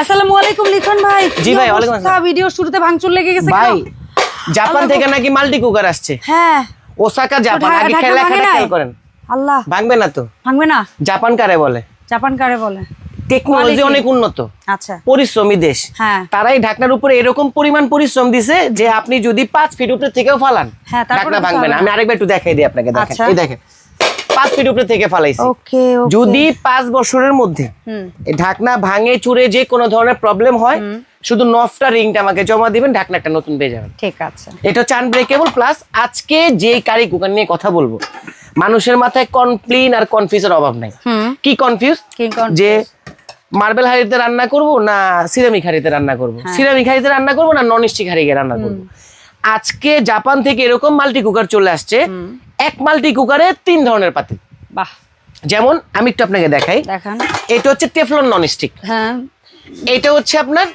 আসসালামু আলাইকুম লিখন ভাই। জি ভাই, ওয়ালাইকুম আসসালাম। ভিডিও শুরুতে ভাঙচুর লেগে গেছে ভাই জাপান থেকে নাকি মাল্টি কুকার আসছে। হ্যাঁ। ওসাকা জাপান আগে খেলা খেলা নাই? করেন। আল্লাহ। ভাঙবে না তো। ভাঙবে না? জাপান কারে বলে? জাপান কারে বলে? টেকনোলজি অনেক উন্নত। আচ্ছা। পরিশ্রমী দেশ। হ্যাঁ। তারাই ঢাকনার উপরে এরকম পরিমাণ পরিশ্রম দিছে যে আপনি যদি পাঁচ ফিট উপরে থেকেও ফালান হ্যাঁ, তারপরে ঢাকনা ভাঙবে না। না। আমি আরেকবার একটু দেখাই দিই আপনাকে দেখেন। আচ্ছা। এই দেখেন। পাঁচ ফিট উপরে থেকে ফালাইছি। যদি পাঁচ বছরের মধ্যে হুম। ঢাকনা ভাঙে চুরে যে কোনো ধরনের প্রবলেম হয় শুধু নফটা রিংটা আমাকে জমা দিবেন ঢাকনা একটা নতুন পেয়ে যাবেন। ঠিক আছে। এটা চান আনব্রেকেবল প্লাস আজকে যে কারি কুকার নিয়ে কথা বলব মানুষের মাথায় কমপ্লেন আর কনফিউজের অভাব নাই। কি কনফিউজ? যে মার্বেল হাড়িতে রান্না করব না সিরামিক হাড়িতে রান্না করব? হ্যাঁ। সিরামিক হাড়িতে রান্না করব না নন স্টিক হাড়িতে রান্না করব? আজকে জাপান থেকে এরকম মাল্টি কুকার চলে আসছে। এক মাল্টি কুকারে তিন ধরনের পাতিল বাহ। যেমন আমি একটু আপনাকে দেখাই। দেখান। এটা হচ্ছে টেফলন নন স্টিক হ্যাঁ। এটা হচ্ছে আপনার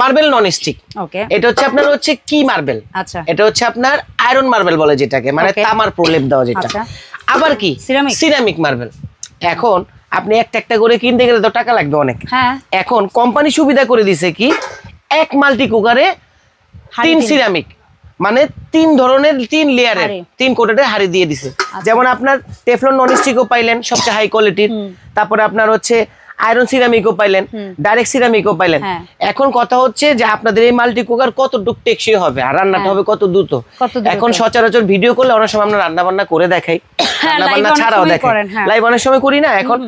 মার্বেল নন স্টিক ওকে। এটা হচ্ছে আপনার হচ্ছে কি মার্বেল? আচ্ছা। এটা হচ্ছে আপনার আয়রন মার্বেল বলে যেটাকে মানে তামার প্রলেপ দেওয়া যেটা। আচ্ছা। আবার কি? Ceramic? Ceramic marble. এখন আপনি একটা একটা করে কিনতে গেলে তো টাকা লাগবে অনেক। হ্যাঁ। এখন কোম্পানি সুবিধা করে দিছে কি এক মাল্টি কুকারে তিন। সিরামিক মানে তিন ধরনের তিন লেয়ারের। তিন কোটের হাড়ি দিয়ে দিছে। যেমন আপনার টেফলন নন স্টিকও পাইলেন সবচেয়ে হাই কোয়ালিটির তারপরে আপনার হচ্ছে আয়রন সিরামিকও পাইলেন ডাইরেক্ট সিরামিকও পাইলেন। হ্যাঁ। এখন কথা হচ্ছে যে আপনাদের এই মাল্টি কুকার কত ডুক টেকসই হবে আর রান্নাটা হবে কত দ্রুত। এখন সচরাচর ভিডিও করলে অনেক সময় আমরা রান্না বান্না করে দেখাই। হ্যাঁ, রান্না বান্না ছাড়াও দেখাই। হ্যাঁ। লাইভ অনেক সময় করি না এখন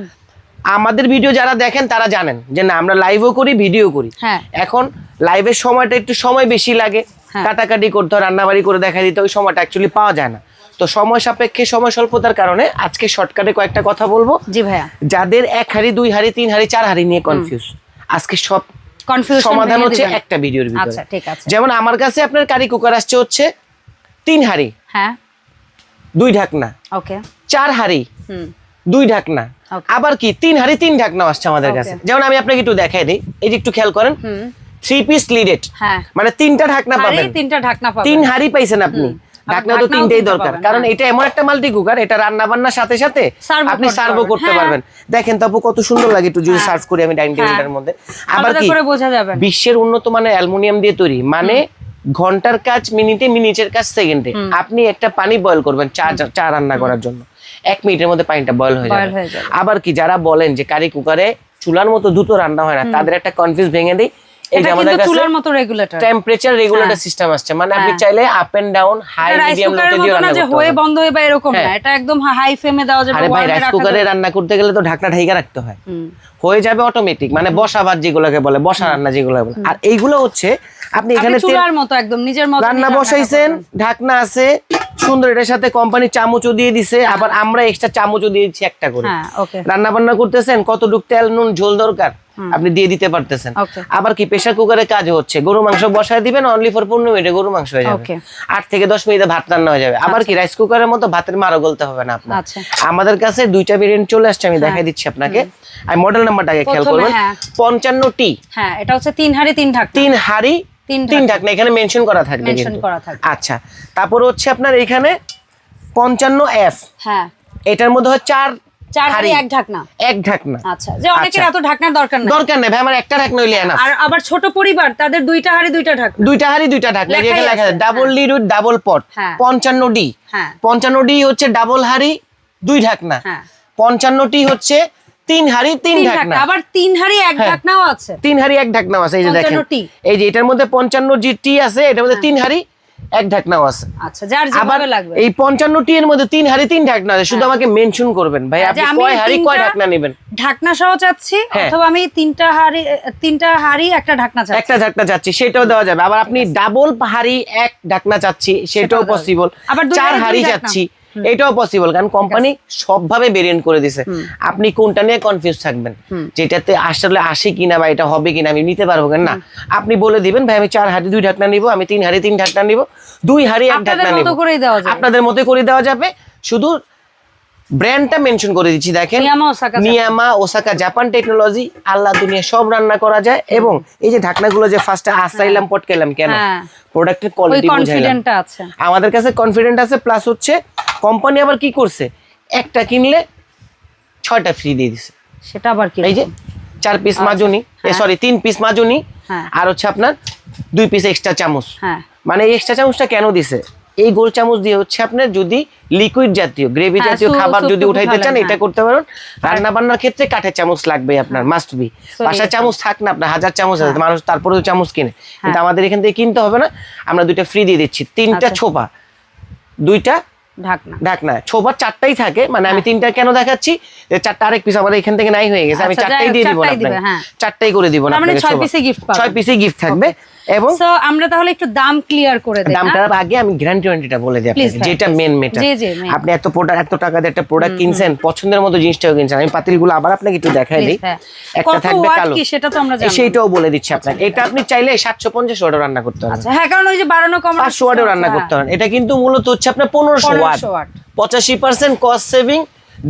আমাদের ভিডিও যারা দেখেন তারা জানেন যে না আমরা লাইভও করি ভিডিও করি। হ্যাঁ। এখন লাইভের সময়টা একটু সময় বেশি লাগে। হ্যাঁ। কাটাকাটি করতে হয় রান্নাবাড়ি করে দেখা দিতে ওই সময়টা অ্যাকচুয়ালি পাওয়া যায় না। তো সময় সাপেক্ষে সময় স্বল্পতার কারণে আজকে শর্টকাটে কয়েকটা কথা বলব। জি ভাইয়া। যাদের এক হাড়ি দুই হাড়ি তিন হাড়ি চার হাড়ি নিয়ে কনফিউজ আজকে সব কনফিউশন সমাধান হচ্ছে একটা ভিডিওর ভিতরে। আচ্ছা ঠিক আছে। যেমন আমার কাছে আপনার কারি কুকার আসছে হচ্ছে তিন হাড়ি। হ্যাঁ। দুই ঢাকনা। ওকে। চার হাড়ি। হুম। দুই ঢাকনা. আবার কি তিন হাড়ি তিন ঢাকনা আসছে আমাদের কাছে। যেমন আমি আপনাকে একটু দেখাই দিই এই যে একটু খেয়াল করেন থ্রি পিস লিডেড হ্যাঁ। মানে তিনটা ঢাকনা পাবেন। তিনটা ঢাকনা পাবেন। তিন হাড়ি পাইছেন আপনি। ঢাকনা তো তিনটেই দরকার। কারণ হ্যাঁ। এটা এমন একটা মাল্টি কুকার এটা রান্না বান্নার সাথে সাথে আপনি সার্ভও করতে হ্যাঁ। পারবেন। দেখেন তো আপু কত সুন্দর লাগে একটু যদি সার্ভ করি আমি ডাইনিং টেবিলটার মধ্যে। আবার কি? বোঝা যাবে। বিশ্বের উন্নত মানের অ্যালুমিনিয়াম দিয়ে তৈরি। মানে ঘণ্টার কাজ মিনিটে মিনিটের কাজ সেকেন্ডে আপনি একটা পানি বয়ল করবেন চা চা রান্না করার জন্য। এক মিনিটের মধ্যে পানিটা বয়ল হয়ে যাবে। আবার কি যারা বলেন যে কারি কুকারে চুলার মতো দ্রুত রান্না হয় না তাদের একটা কনফিউজ ভেঙে দিই। এটা আমাদের কাছে চুলার মতো রেগুলেটর টেম্পারেচার রেগুলেটর সিস্টেম আসছে। মানে আপনি চাইলে up and down high rise medium লোতে দিয়ে রান্না করতে হয়ে বন্ধ হয়ে বা এরকম না হ্যাঁ। এটা একদম হাই ফ্লেমে দেওয়া যাবে আরে ভাই রাইস কুকারে রান্না করতে গেলে তো ঢাকনা ঢাইকা রাখতে হয়। হয়ে যাবে অটোমেটিক মানে বসা ভাত যেগুলোকে বলে বসা রান্না যেগুলো বলে। আর এইগুলো হচ্ছে আপনি আপনি এখানে চুলার মতো একদম নিজের মতো রান্না বসাইছেন ঢাকনা আছে সুন্দর এটার সাথে কোম্পানি চামচও দিয়ে দিছে আবার আমরা এক্সট্রা চামচও দিয়ে দিচ্ছি একটা করে। হ্যাঁ রান্না বান্না করতেছেন কতটুক তেল নুন ঝোল দরকার আপনি দিয়ে দিতে পারতেছেন। আবার কি প্রেসার কুকারে কাজ হচ্ছে গরু মাংস বসায় দিবেন অনলি ফর পনেরো মিনিটে গরু মাংস হয়ে যাবে। আট থেকে দশ মিনিটে ভাত রান্না হয়ে যাবে। আবার কি রাইস কুকারের মতো ভাতের মারো গলতে হবে না আপনার। আচ্ছা। আমাদের কাছে দুইটা ভেরিয়েন্ট চলে আসছে আমি দেখাই দিচ্ছি আপনাকে। আমি মডেল নাম্বারটাকে খেয়াল করবেন। হ্যাঁ। পঞ্চান্ন টি হ্যাঁ এটা হচ্ছে তিন হাড়ি তিন ঢাকনা। তিন হাড়ি তিন ঢাকনা এখানে মেনশন করা থাকবে Mention করা থাকবে। আচ্ছা তারপর হচ্ছে আপনার এখানে পঞ্চান্ন এফ হ্যাঁ। এটার মধ্যে হয় চার চার হাড়ি। এক ঢাকনা। এক ঢাকনা। আচ্ছা যে অনেকের আচ্ছা। এত ঢাকনার দরকার নাই। দরকার নেই ভাই আমার একটা ঢাকনা হইলে আর আবার ছোট পরিবার তাদের দুইটা হাড়ি দুইটা ঢাকনা। দুইটা হাড়ি দুইটা ঢাকনা লেখা আছে। Double lid with double pot হ্যাঁ। পঞ্চান্ন ডি হ্যাঁ। পঞ্চান্ন ডি হচ্ছে ডাবল হাড়ি দুই ঢাকনা। হ্যাঁ। টি হচ্ছে তিন হাড়ি তিন ঢাকনা। আবার তিন হাড়ি এক হ্যাঁ। ঢাকনাও আছে। তিন হাড়ি এক ঢাকনাও আছে এই যে দেখেন। এই যে এটার মধ্যে পঞ্চান্ন জি টি আছে এটার মধ্যে তিন হাড়ি এক ঢাকনাও আছে। আচ্ছা যার যেভাবে লাগবে। এই পঞ্চান্ন টি এর মধ্যে তিন হাড়ি তিন ঢাকনা আছে শুধু আমাকে মেনশন করবেন। ভাই হ্যাঁ, আপনি কয় হাড়ি কয় ঢাকনা নেবেন? ঢাকনা সহ চাচ্ছি হ্যাঁ। অথবা আমি তিনটা হাড়ি তিনটা হাড়ি একটা ঢাকনা চাচ্ছি। একটা ঢাকনা চাচ্ছি সেটাও দেওয়া যাবে। আবার আপনি ডাবল হাড়ি এক ঢাকনা চাচ্ছি সেটাও পসিবল আবার চার হাড়ি চাচ্ছি। এটাও পসিবল কারণ কোম্পানি সবভাবে ভেরিয়েন্ট করে দিছে। আপনি কোনটা নিয়ে কনফিউজ থাকবেন? যেটাতে আসলে আসে কিনা বা এটা হবে কিনা আমি নিতে পারব কেন? না আপনি বলে দিবেন ভাই আমি চার হাড়ি দুই ঢাকনা নিব আমি তিন হাড়ি তিন ঢাকনা নিব দুই হাড়ি এক ঢাকনা নিব। দেওয়া আপনাদের মতো করে দেওয়া যাবে শুধু ব্র্যান্ডটা মেনশন করে দিচ্ছি দেখেন। নিয়ামা ওসাকা জাপান টেকনোলজি আল্লাহ দুনিয়া সব রান্না করা যায় এবং এই যে ঢাকনাগুলো যে ফার্স্টে আসাইলাম পটকেলাম কেন? হ্যাঁ। প্রোডাক্টের কোয়ালিটি বুঝাইলাম। আমাদের কাছে কনফিডেন্ট আছে প্লাস হচ্ছে কোম্পানি আবার কি করছে? একটা কিনলে ছয়টা ফ্রি দিয়ে দিছে। সেটা আবার কি এই যে চার পিস মাজুনি সরি তিন পিস মাজুনি হ্যাঁ। আর হচ্ছে আপনার দুই পিস এক্সট্রা চামচ। হ্যাঁ। মানে এক্সট্রা চামচটা কেন দিছে? এই গোল চামচ দিয়ে হচ্ছে আপনার যদি লিকুইড জাতীয় গ্রেভি হ্যাঁ, জাতীয় খাবার যদি উঠাইতে চান এটা হ্যাঁ। করতে পারেন। রান্না বান্নার ক্ষেত্রে কাঠের চামচ লাগবে আপনার মাস্ট বি বাসায় চামচ থাক না আপনার হাজার চামচ হ্যাঁ। আছে মানুষ তারপরেও চামচ কিনে। কিন্তু আমাদের এখান থেকে কিনতে হবে না আমরা দুইটা ফ্রি দিয়ে দিচ্ছি। তিনটা আচ্ছা। ছোপা দুইটা ঢাকনা। ঢাকনা। ছোবার চারটাই থাকে মানে আমি তিনটা কেন দেখাচ্ছি? যে চারটা আরেক পিস আমাদের এখান থেকে নাই হয়ে গেছে আমি চারটাই দিয়ে দিব না চারটাই দিবে, আপনাকে হ্যাঁ। চারটাই করে দিব না তার আপনাকে ছয় ছোবা। পিসে ছয় পিসে গিফট থাকবে। এবং সো আমরা তাহলে একটু দাম ক্লিয়ার করে দেই দামটার আগে আমি গ্যারান্টি ওয়ারেন্টিটা বলে দিই আপনাকে যেটা মেন মেটা জি, জি, আপনি এত প্রোডাক্ট এত টাকা দিয়ে একটা প্রোডাক্ট কিনছেন পছন্দের মতো জিনিসটাও কিনছেন। আমি পাতিলগুলো আবার আপনাকে একটু দেখাই দিই। হ্যাঁ। একটা থাকবে কালো। সেটা তো আমরা এই জানব। সেইটাও বলে দিচ্ছি আপনাকে। এটা আপনি চাইলে সাতশো পঞ্চাশ ওয়াটও রান্না করতে পারবেন আচ্ছা হ্যাঁ কারণ ওই যে বাড়ানো কমানো পাঁচশো ওয়াটেও রান্না করতে পারেন। এটা কিন্তু মূলত হচ্ছে আপনার পনেরোশো 1500 ওয়াট watt। পঁচাশি percent cost saving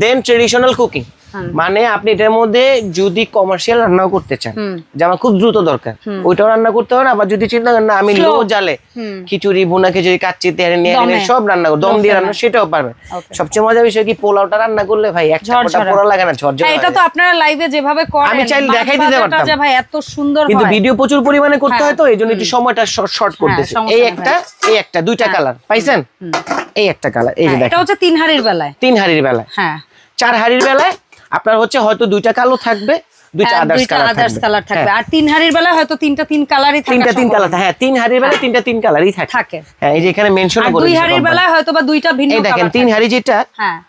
then traditional cooking মানে আপনি এটার মধ্যে যদি কমার্শিয়াল রান্নাও করতে চান যে আমার খুব দ্রুত দরকার ওইটাও রান্না করতে হবে আবার যদি চিন্তা করেন না আমি লো জালে খিচুড়ি ভুনা খিচুড়ি কাচ্চি তেহারি নিয়ে সব রান্না করো দম দিয়ে রান্না সেটাও পারবেন সবচেয়ে মজার বিষয় কি পোলাওটা রান্না করলে ভাই ঝরঝরা। পোড়া লাগে না ঝরঝরা হ্যাঁ এটা তো আপনারা লাইভে যেভাবে করেন আমি চাইলে দেখাই দিতে পারতাম। ভাই এত সুন্দর কিন্তু ভিডিও প্রচুর পরিমাণে করতে হ্যাঁ। হয় তো এই জন্য একটু সময়টা শর্ট করতেছি। সমস্যা এই একটা এই একটা দুইটা কালার পাইছেন? এই একটা কালার এই যে হ্যাঁ, এটা হচ্ছে তিন হাড়ির বেলায়। তিন হাড়ির বেলায়। হ্যাঁ। চার হাড়ির বেলায় আপনার হচ্ছে হয়তো দুইটা কালো থাকবে দুইটা হ্যাঁ, আদার্স কালার থাকবে। কালার হ্যাঁ, আর তিন হাড়ির হয়তো তিনটা তিন কালারই তিনটা তিন কালার হ্যাঁ তিন হাড়ির বেলায় তিনটা তিন কালারই থাকে। থাকে। হ্যাঁ এই যে এখানে মেনশন করে দুই হাড়ির হয়তো বা দুইটা ভিন্ন দেখেন তিন। হাড়ি যেটা হ্যাঁ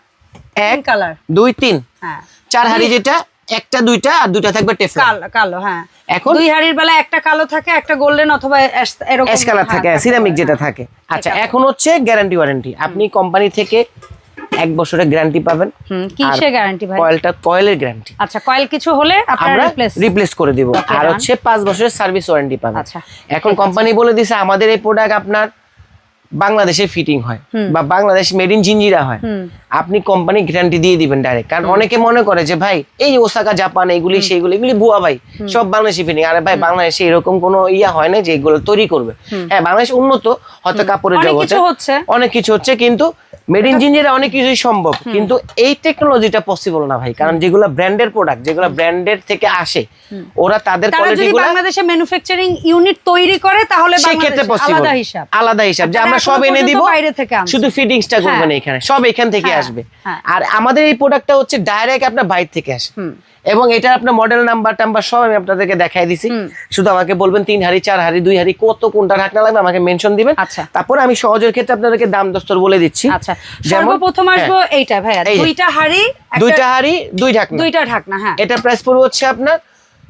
এক কালার দুই তিন। হ্যাঁ। চার হাড়ি যেটা একটা দুইটা আর দুইটা থাকবে টেফলন কালো হ্যাঁ। এখন- দুই হাড়ির একটা কালো থাকে একটা গোল্ডেন অথবা এরকম কালার থাকে সিরামিক যেটা। থাকে। আচ্ছা এখন হচ্ছে গ্যারান্টি ওয়ারেন্টি আপনি কোম্পানি থেকে এক বছরের গ্যারান্টি পাবেন। হুম গ্যারান্টি ভাই? কয়েলটা কয়েলের গ্যারান্টি আচ্ছা কয়েল কিছু হলে আমরা রিপ্লেস করে দিব। আর হচ্ছে পাঁচ বছরের সার্ভিস ওয়ারেন্টি পাবেন। আচ্ছা, এখন কোম্পানি বলে দিছে আমাদের এই প্রোডাক্ট আপনার বাংলাদেশে ফিটিং হয় বা বাংলাদেশ মেড ইন জিঞ্জিরা হয়। আপনি কোম্পানি গ্যারান্টি দিয়ে দিবেন ডাইরেক্ট কারণ অনেকে মনে করে যে ভাই এই ওসাকা জাপান এগুলি সেইগুলি এগুলি বুয়া ভাই সব বাংলাদেশি ফিটিং আরে ভাই বাংলাদেশে এরকম কোনো ইয়া হয় না যে এগুলো তৈরি করবে। হ্যাঁ বাংলাদেশ উন্নত হয়তো কাপড়ের জগতে। হচ্ছে। অনেক কিছু হচ্ছে কিন্তু মেড ইন জিঞ্জিরা অনেক কিছুই সম্ভব কিন্তু এই টেকনোলজিটা পসিবল না ভাই কারণ যেগুলো ব্র্যান্ডের প্রোডাক্ট যেগুলো ব্র্যান্ডের থেকে আসে ওরা তাদের কোয়ালিটিগুলো বাংলাদেশে ম্যানুফ্যাকচারিং ইউনিট তৈরি করে তাহলে সেক্ষেত্রে বাংলাদেশে পসিবল আলাদা হিসাব। আলাদা হিসাব যে আমরা সব এনে দিব বাইরে থেকে। শুধু ফিটিংসটা করবেন না এখানে সব এখান থেকে হ্যাঁ, আসবে। হ্যাঁ। আর আমাদের এই প্রোডাক্টটা হচ্ছে ডাইরেক্ট আপনার বাইরে থেকে আসে। এবং এটা আপনার মডেল নাম্বার টাম্বার সব আমি আপনাদেরকে দেখাই দিছি। শুধু আমাকে বলবেন তিন হাড়ি চার হাড়ি দুই হাড়ি কত কোনটা ঢাকনা লাগবে আমাকে মেনশন দিবেন। আচ্ছা। তারপর আমি সহজের ক্ষেত্রে আপনাদেরকে দাম দস্তর বলে দিচ্ছি। আচ্ছা সর্বপ্রথম আসব হ্যাঁ, এইটা ভাইয়া দুইটা হাড়ি দুইটা হাড়ি দুই ঢাকনা। দুইটা ঢাকনা হ্যাঁ। এটা প্রাইস পড়বে হচ্ছে আপনার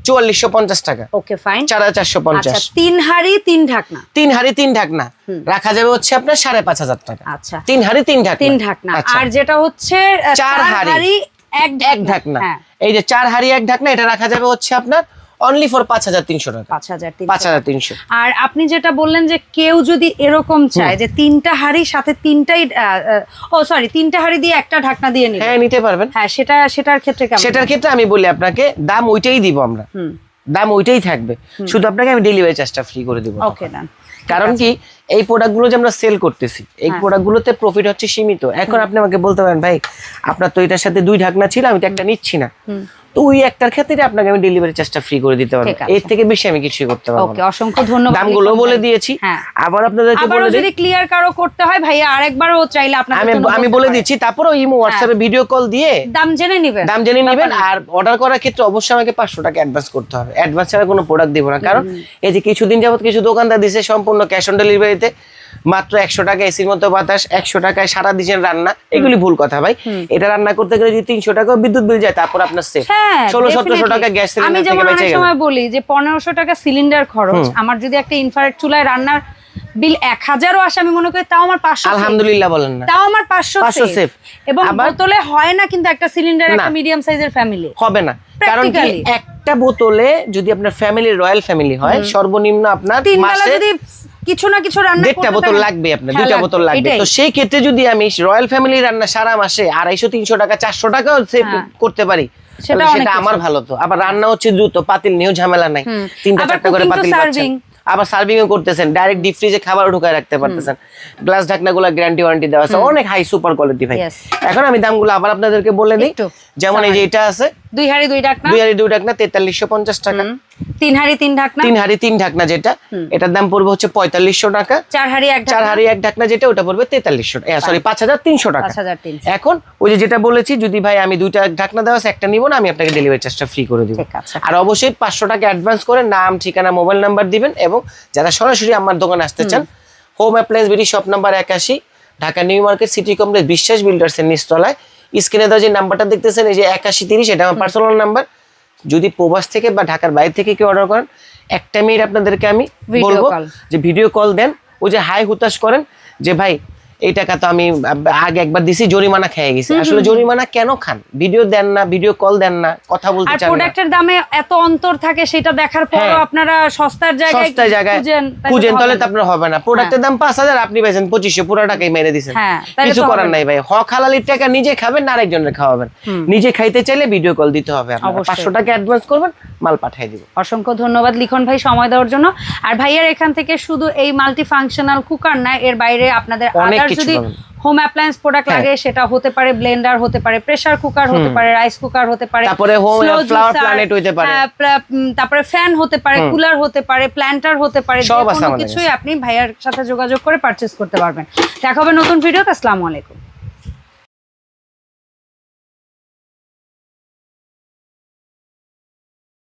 চুয়াল্লিশশো পঞ্চাশ টাকা। ওকে ফাইন চার হাজার চারশো পঞ্চাশ। তিন হাড়ি তিন ঢাকনা। তিন হাড়ি তিন ঢাকনা। রাখা যাবে হচ্ছে আপনার সাড়ে পাঁচ হাজার টাকা। আচ্ছা। তিন হাড়ি তিন ঢাকনা। তিন ঢাকনা। আর যেটা হচ্ছে চার হাঁড়ি। এক এক ঢাকনা। হ্যাঁ। এই যে চার হাড়ি এক ঢাকনা এটা রাখা যাবে হচ্ছে আপনার অনলি ফর পাঁচ হাজার তিনশো টাকা। পাঁচ হাজার পাঁচ হাজার তিনশো। আর আপনি যেটা বললেন যে কেউ যদি এরকম চায় যে তিনটা হাড়ি সাথে তিনটাই ও সরি তিনটা হাড়ি দিয়ে একটা ঢাকনা দিয়ে হ্যাঁ নিতে পারবেন। হ্যাঁ সেটা সেটার ক্ষেত্রে সেটার ক্ষেত্রে আমি বলি আপনাকে দাম ওইটাই দিব আমরা। হুম। দাম ওইটাই থাকবে। শুধু আপনাকে আমি ডেলিভারি চার্জটা ফ্রি করে দিব। ওকে ডান কারণ কি এই প্রোডাক্টগুলো যে আমরা সেল করতেছি এই প্রোডাক্টগুলোতে প্রফিট হচ্ছে সীমিত। এখন আপনি আমাকে বলতে পারেন ভাই আপনার তো এটার সাথে দুই ঢাকনা ছিল আমি তো একটা নিচ্ছি না। তো ওই একটার ক্ষেত্রে আপনাকে আমি ডেলিভারি চার্জটা ফ্রি করে দিতে পারব। এর থেকে বেশি আমি কিছুই করতে পারব ওকে অসংখ্য ধন্যবাদ দামগুলো বলে দিয়েছি। হ্যাঁ। আবার আপনাদেরকে বলে যদি ক্লিয়ার কারও করতে হয় ভাইয়া আরেকবারও চাইলে আপনাদের আমি আমি বলে। দিচ্ছি তারপরে ইমো হোয়াটসঅ্যাপে ভিডিও কল দিয়ে দাম জেনে নিবেন। দাম জেনে নেবেন আর অর্ডার করার ক্ষেত্রে অবশ্যই আমাকে পাঁচশো টাকা অ্যাডভান্স করতে হবে। অ্যাডভান্স ছাড়া কোনো প্রোডাক্ট দিব না। কারণ এই যে কিছুদিন যাবত কিছু দোকানদার দিছে সম্পূর্ণ ক্যাশ অন ডেলিভারিতে মাত্র একশো টাকা এসির মতো বাতাস একশো টাকায় সারা দিনের রান্না এগুলি ভুল কথা ভাই। এটা রান্না করতে গেলে যদি তিনশো টাকা বিদ্যুৎ বিল যায় তারপর আপনার সেফ হ্যাঁ ষোলো সতেরোশো টাকা গ্যাস আমি যেমন অনেক সময় বলি যে পনেরোশো টাকা সিলিন্ডার খরচ আমার যদি একটা ইনফ্রারেড চুলায় রান্নার বিল এক হাজারও আসে আমি মনে করি তাও আমার পাঁচশো। আলহামদুলিল্লাহ বলেন না। তাও আমার পাঁচশো 500 save। save। এবং বোতলে হয় না কিন্তু একটা সিলিন্ডার একটা। মিডিয়াম সাইজের ফ্যামিলি হবে না। কারণ কি একটা বোতলে যদি আপনার ফ্যামিলি রয়্যাল ফ্যামিলি হয় সর্বনিম্ন আপনার মাসে যদি কিছু না কিছু রান্না দেড়টা বোতল লাগবে আপনার দুইটা বোতল লাগবে। তো সেই ক্ষেত্রে যদি আমি রয়্যাল ফ্যামিলি রান্না সারা মাসে আড়াইশো তিনশো টাকা চারশো টাকাও সেভ হ্যাঁ। করতে পারি সেটা আমার ভালো তো। আবার রান্না হচ্ছে দ্রুত পাতিল নিয়েও ঝামেলা নাই। তিনটা চারটা করে পাতিল পাচ্ছেন। আবার সার্ভিং ও করতেছেন। ডাইরেক্ট ডিপ ফ্রিজে খাবার ঢুকায় রাখতে পারতেছেন। গ্লাস ঢাকনাগুলো গ্যারান্টি ওয়ারেন্টি দেওয়া আছে। অনেক হাই সুপার কোয়ালিটি ভাই। এখন আমি দামগুলো আবার আপনাদেরকে বলে দিই। যেমন এই যে এটা আছে দুই হাড়ি দুই ঢাকনা? দুই হাড়ি দুই ঢাকনা তেতাল্লিশশো পঞ্চাশ টাকা। তিন হাড়ি তিন ঢাকনা? তিন হাড়ি তিন ঢাকনা যেটা এটার দাম পড়বে হচ্ছে পঁয়তাল্লিশশো টাকা। চার হাড়ি এক চার হাড়ি এক ঢাকনা যেটা ওটা পড়বে তেতাল্লিশশো সরি পাঁচ হাজার তিনশো টাকা। এখন ওই যে যেটা বলেছি যদি ভাই আমি দুইটা ঢাকনা দেওয়া আছে একটা নিব না আমি আপনাকে ডেলিভারি চার্জটা ফ্রি করে দিব। আর অবশ্যই পাঁচশো টাকা অ্যাডভান্স করে নাম ঠিকানা মোবাইল নাম্বার দিবেন এবং যারা সরাসরি আমার দোকানে আসতে চান home appliance BD shop number একাশি Dhaka new market city complex Biswas বিল্ডার্সের নিচতলায় স্ক্রিনে দেওয়া যে নাম্বারটা দেখতেছেন এই যে একাশি তিরিশ এটা আমার পার্সোনাল নাম্বার যদি প্রবাস থেকে বা ঢাকার বাইরে থেকে কেউ অর্ডার করেন একটা মিনিট আপনাদেরকে আমি বলব যে ভিডিও কল দেন ও যে হাই হুতাশ করেন যে ভাই এই টাকা তো আমি আগে একবার দিছি জরিমানা খেয়ে গেছি। আসলে জরিমানা কেন খান? ভিডিও দেন না ভিডিও কল দেন না কথা বলতে চান না। প্রোডাক্টের দামে এত অন্তর থাকে সেটা দেখার পরও হ্যাঁ। আপনারা সস্তার জায়গায় সস্তায় জায়গায় খুঁজেন? তাহলে তো আপনার হবে না। প্রোডাক্টের দাম পাঁচ হাজার আপনি পাইছেন পঁচিশশো পুরো টাকাই মেরে দিছেন। হ্যাঁ, কিছু করার নাই ভাই। হক হালালির টাকা নিজে খাবেন না আরেকজনের খাওয়াবেন। নিজে খাইতে চাইলে ভিডিও কল দিতে হবে আপনার অবশ্যই। পাঁচশো টাকা অ্যাডভান্স করবেন মাল পাঠিয়ে দিব। অসংখ্য ধন্যবাদ লিখন ভাই সময় দেওয়ার জন্য। আর ভাইয়ের এখান থেকে শুধু এই মাল্টি ফাংশনাল কুকার না এর বাইরে আপনাদের অনেক যদি হোম অ্যাপ্লায়েন্স প্রোডাক্ট। লাগে সেটা হতে পারে ব্লেন্ডার হতে পারে প্রেসার কুকার হতে পারে রাইস কুকার হতে পারে তারপরে হোম ফ্লাওয়ার প্ল্যানেট হতে পারে। তারপরে ফ্যান হতে পারে কুলার হতে পারে প্ল্যান্টার হতে পারে কোনো কিছুই আপনি ভাইয়ার সাথে যোগাযোগ করে পারচেজ করতে পারবেন। দেখা হবে নতুন ভিডিওতে আসসালামু আলাইকুম।